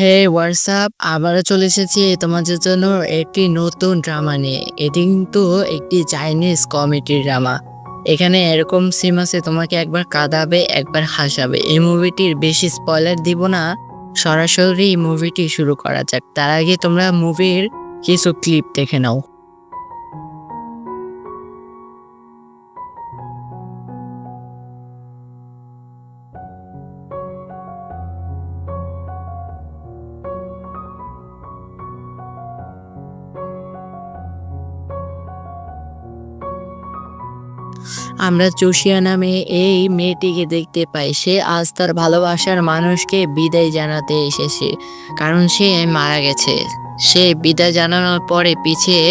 হে WhatsApp আবারও চলে এসেছি তোমাদের জন্য একটি নতুন ড্রামা নিয়ে। এটি কিন্তু একটি চাইনিজ কমেডি ড্রামা এখানে এরকম সিম আছে, তোমাকে একবার কাঁদাবে, একবার হাসাবে। এই মুভিটির বেশি স্পয়লার দিব না। সরাসরি এই মুভিটি শুরু করা যাক। তার আগে তোমরা মুভির কিছু ক্লিপ দেখে নাও। আমরা চুষিয়া নামে এই মেয়েটিকে দেখতে পাই। সে আজ তার ভালোবাসার মানুষকে বিদায় জানাতে এসেছে, কারণ সে মারা গেছে। সে বিদায় জানানোর পরে পিছিয়ে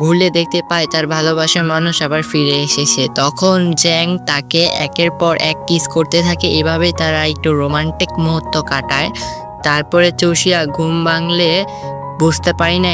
ঘুরলে দেখতে পায় তার ভালোবাসার মানুষ আবার ফিরে এসেছে। তখন জ্যাং তাকে একের পর এক কিস করতে থাকে, এভাবে তারা একটু রোমান্টিক মুহূর্ত কাটায়। তারপরে চুষিয়া ঘুম ভাঙলে বুঝতে পারি না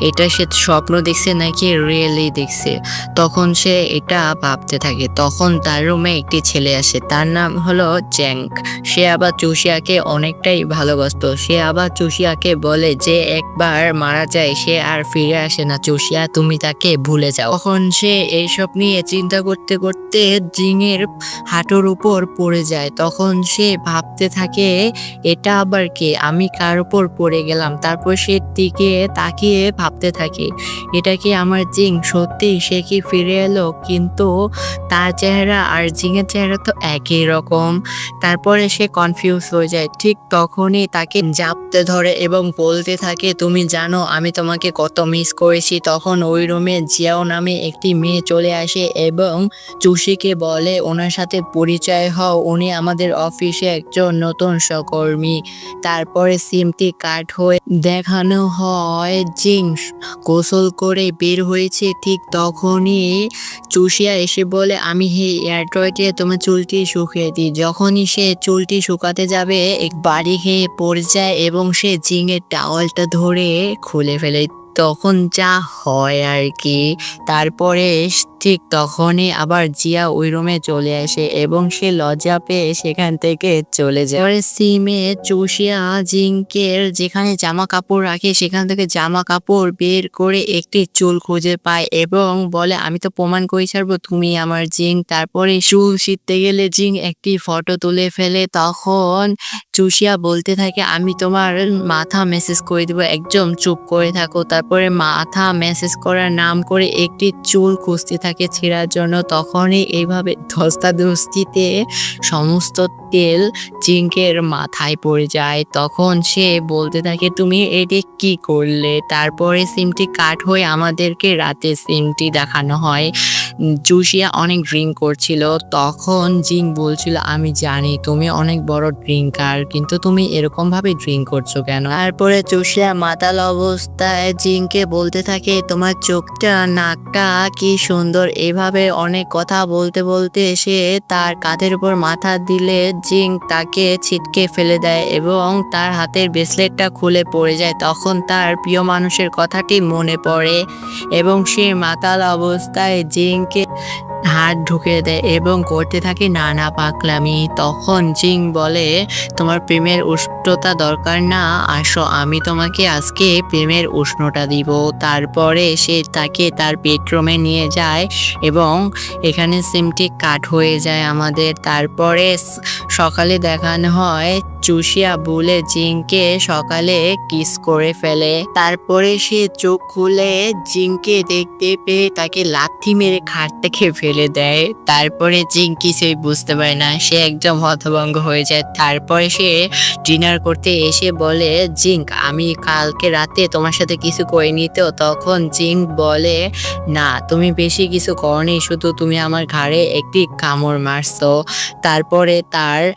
এটা সে স্বপ্ন দেখছে নাকি রিয়েলি দেখছে। তখন সে এটা ভাবতে থাকে। তখন তার রুমে একটি ছেলে আসে, তার নাম হলো জ্যাঙ্ক সে আবার চুষিয়াকে অনেকটাই ভালোবাসতো। সে আবার চুষিয়াকে বলে যে একবার মারা যায়, সে আর ফিরে আসে না। চুষিয়া তুমি তাকে ভুলে যাও। তখন সে এইসব নিয়ে চিন্তা করতে করতে জিঙের হাঁটুর উপর পড়ে যায়। তখন সে ভাবতে থাকে, এটা আবার কে? আমি কার উপর পড়ে গেলাম? তারপর সে দিকে তাকিয়ে ভাবতে থাকে, এটা কি আমার জিং? সত্যি সে কি ফিরে এলো? কিন্তু তার চেহারা আর জিঙের চেহারা তো একই রকম। তারপরে সে কনফিউজ হয়ে যায়। ঠিক তখনই তাকে জাপতে ধরে এবং বলতে থাকে, তুমি জানো, আমি তোমাকে কত মিস করেছি। তখন ওই রুমে জিয়াও নামে একটি মেয়ে চলে আসে এবং চুষিকে বলে, ওনার সাথে পরিচয় হও। উনি আমাদের অফিসে একজন নতুন সহকর্মী। তারপরে সিমটি কাট হয়ে দেখানো হয়, জিংস। গোসল করে বের হয়েছে ঠিক তখনই চুষিয়া এসে বলে, আমি হে এয়ারট্রয়টে তোমার চুলটি শুকিয়ে দিই। যখনই সে চুলটি শুকাতে যাবে, এক বাড়ি খেয়ে পড়ে যায় এবং সে জিঙের টাওয়ালটা ধরে খুলে ফেলে। তখন যা হয় আর কি। তারপরে ঠিক তখনই আবার জিয়া ওই রুমে চলে আসে এবং সে লজ্জা পেয়ে সেখান থেকে চলে যায়। সিমে চুষিয়া জিঙ্কের যেখানে জামা কাপড় রাখে সেখান থেকে জামা কাপড় বের করে একটি চুল খুঁজে পায় এবং বলে, আমি তো প্রমাণ করে ছাড়বো, তুমি আমার জিং তারপরে চুল শিখতে গেলে জিং একটি ফটো তুলে ফেলে। তখন চুষিয়া বলতে থাকে, আমি তোমার মাথা মেসেজ করে দেবো, একদম চুপ করে থাকো। তারপরে মাথা মেসেজ করার নাম করে একটি চুল খুঁজতে থাকে। ছেঁড়ার জন্য তখনই এইভাবে ধস্তাধস্তিতে সমস্ত তেল চিঙ্কের মাথায় পড়ে যায়। তখন সে বলতে থাকে, তুমি এটি কি করলে? তারপরে সিমটি কাট হয়ে আমাদেরকে রাতে সিমটি দেখানো হয়। জুসিয়া অনেক ড্রিঙ্ক করছিল। তখন জিং বলছিল, আমি জানি, তুমি অনেক বড় ড্রিঙ্কার কিন্তু তুমি এরকম ভাবে ড্রিঙ্ক করছ কেন? তারপরে জুসিয়া মাতাল অবস্থায় জিংকে বলতে থাকে, তোমার চোখটা, নাকটা কি সুন্দর? এভাবে অনেক কথা বলতে বলতে সে তার কাঁধের উপর মাথা দিলে জিং তাকে ছিটকে ফেলে দেয় এবং তার হাতের ব্রেসলেটটা খুলে পড়ে যায়। তখন তার প্রিয় মানুষের কথাটি মনে পড়ে এবং সে মাতাল অবস্থায় জিংকে হাত ঢুকে দেয় এবং করতে থাকে নানা পাকলামি তখন জিং বলে, তোমার প্রেমের উষ্ণতা দরকার না, আসো আমি তোমাকে আজকে প্রেমের উষ্ণতা দিব। তারপরে সে তাকে তার বেডরুমে নিয়ে যায় এবং এখানে সিমটি কাট হয়ে যায় আমাদের। তারপরে সকালে দেখানো হয়, চুষিয়া বলে জিংকে সকালে কিস করে ফেলে। তারপরে সে চোখ খুলে জিংকে দেখতে পেয়ে তাকে লাথি মেরে খাট থেকে ফেলে দেয়। তারপরে জিং কিছুই বুঝতে পারে না, সে একদম হতভঙ্গ হয়ে যায়। তারপরে সে ডিনার করতে এসে বলে, জিঙ্ক, আমি কালকে রাতে তোমার সাথে কিছু করিনি তো? তখন জিঙ্ক বলে, না, তুমি বেশি কিছু করনি, শুধু তুমি আমার ঘাড়ে একটি কামড় মারছো। তারপরে তার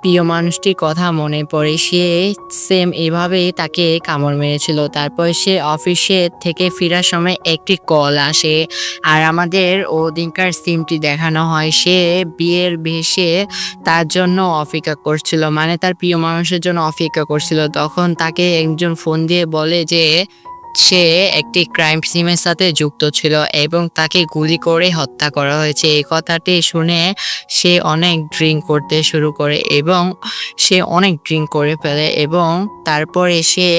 প্রিয় মানুষটির কথা মনে পড়ে। সে সেম এভাবেই তাকে কামড় মেরেছিল। তারপর সে অফিসে থেকে ফেরার সময় একটি কল আসে। আর আমাদের ওদিনকার সিমটি দেখানো হয়। সে বিয়ের ভেসে তার জন্য অপেক্ষা করছিল। মানে তার প্রিয় মানুষের জন্য অপেক্ষা করছিল। তখন তাকে একজন ফোন দিয়ে বলে যে সে একটি ক্রাইম সিমের সাথে যুক্ত ছিল এবং তাকে গুলি করে হত্যা করা হয়েছে। এই কথাটি শুনে সে অনেক ড্রিঙ্ক করতে শুরু করে এবং সে অনেক ড্রিঙ্ক করে ফেলে এবং তারপরে সে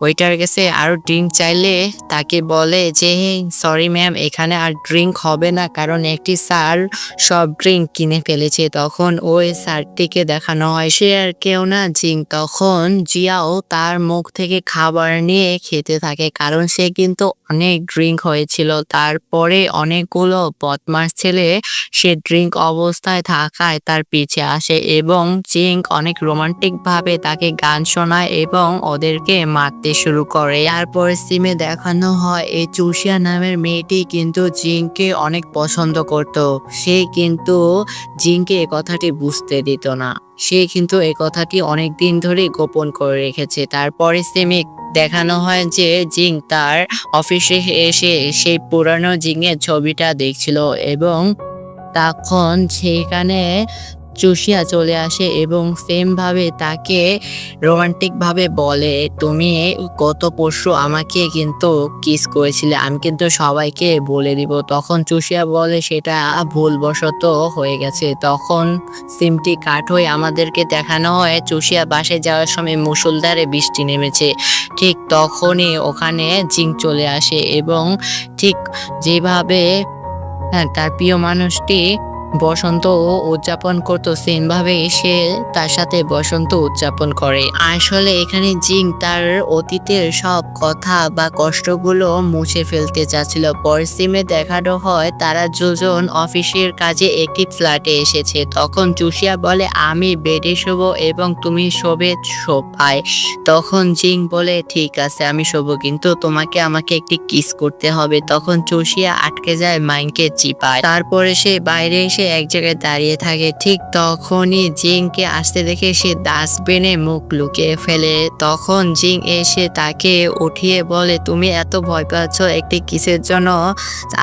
ওইটার কাছে আরও ড্রিঙ্ক চাইলে তাকে বলে যে, সরি ম্যাম, এখানে আর ড্রিঙ্ক হবে না কারণ একটি স্যার সব ড্রিঙ্ক কিনে ফেলেছে। তখন ওই স্যারটিকে দেখানো হয়। সে আর কেউ না জিং তখন জিয়াও তার মুখ থেকে খাবার নিয়ে খেতে থাকে। কারণ সে কিন্তু অনেক ড্রিঙ্ক হয়েছিল। তারপরে অনেকগুলো বদমাস ছেলে সে ড্রিঙ্ক অবস্থায় থাকায় তার পিছে আসে এবং চিঙ্ক অনেক রোমান্টিক ভাবে তাকে গান শোনায় এবং ওদেরকে মারতে শুরু করে। তারপর সিমে দেখানো হয় এই চুষিয়া নামের মেয়েটি কিন্তু জিঙ্ককে অনেক পছন্দ করত। সে কিন্তু জিঙ্ককে এ কথাটি বুঝতে দিত না। সে কিন্তু এ কথাটি অনেক দিন ধরে গোপন করে রেখেছে। তারপরে সিমে দেখানো হয় যে জিং তার অফিসে এসে সেই পুরানো জিংয়ের ছবিটা দেখছিল এবং তখন সেখানে চুষিয়া চলে আসে এবং সেম ভাবে তাকে রোমান্টিক ভাবে বলে, তুমি গত পরশু আমাকে কিন্তু কিস করেছিলে, আমি কিন্তু সবাইকে বলে দিব। তখন চুষিয়া বলে, সেটা ভুলবশত হয়ে গেছে। তখন সিমটি কাট হয়ে আমাদেরকে দেখানো হয়, চুষিয়া বাসে যাওয়ার সময় মুসুলধারে বৃষ্টি নেমেছে। ঠিক তখনই ওখানে জিং চলে আসে এবং ঠিক যেভাবে হ্যাঁ তার প্রিয় মানুষটি বসন্ত উদযাপন করতো সেম ভাবে সে তার সাথে বসন্ত উদযাপন করে। আসলে এখানে জিং তার অতীতের সব কথা বা কষ্টগুলো মুছে ফেলতে চাচ্ছিল। পরসিমে দেখানো হয় তারা দুজন অফিসের কাজে একটি ফ্ল্যাটে এসেছে। তখন চুষিয়া বলে, আমি বেডে শোব এবং তুমি শোবে সোফায়। তখন জিং বলে, ঠিক আছে, আমি শোবো, কিন্তু তোমাকে আমাকে একটি কিস করতে হবে। তখন চুষিয়া আটকে যায় মাইনকে চিপায়। তারপরে সে বাইরে এসে এক জায়গায় দাঁড়িয়ে থাকে, ঠিক তখনই জিংকে আসতে দেখে সে ডাস্টবিনে মুখ লুকিয়ে ফেলে। তখন জিং এসে তাকে উঠিয়ে বলে, তুমি এত ভয় পাচ্ছ একটি কিসের জন্য?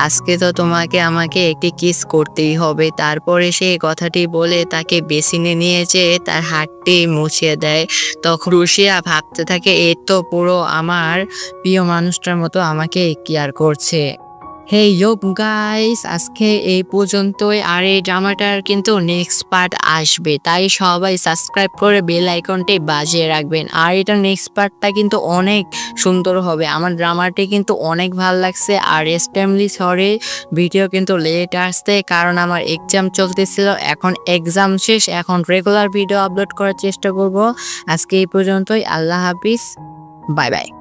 আজকে তো তোমাকে, আমাকে একটি কিস করতেই হবে। তারপরে সে কথাটি বলে তাকে বেসিনে নিয়ে তার হাতটি মুছিয়ে দেয়। তখন রুশিয়া ভাবতে থাকে, এ তো পুরো আমার প্রিয় মানুষটার মতো আমাকে কেয়ার করছে। হে ইয়োপ গাইস আজকে এই পর্যন্তই। আর এই ড্রামাটার কিন্তু নেক্সট পার্ট আসবে। তাই সবাই সাবস্ক্রাইব করে বেল আইকনটি বাজিয়ে রাখবেন। আর এটা নেক্সট পার্টটা কিন্তু অনেক সুন্দর হবে। আমার ড্রামাটি কিন্তু অনেক ভালো লাগছে। আর এক্সট্রিমলি সরি ভিডিও কিন্তু লেট আসতে কারণ আমার এক্সাম চলতেছিল। এখন এক্সাম শেষ। এখন রেগুলার ভিডিও আপলোড করার চেষ্টা করব। আজকে এই পর্যন্তই। আল্লাহ হাফিজ। Bye bye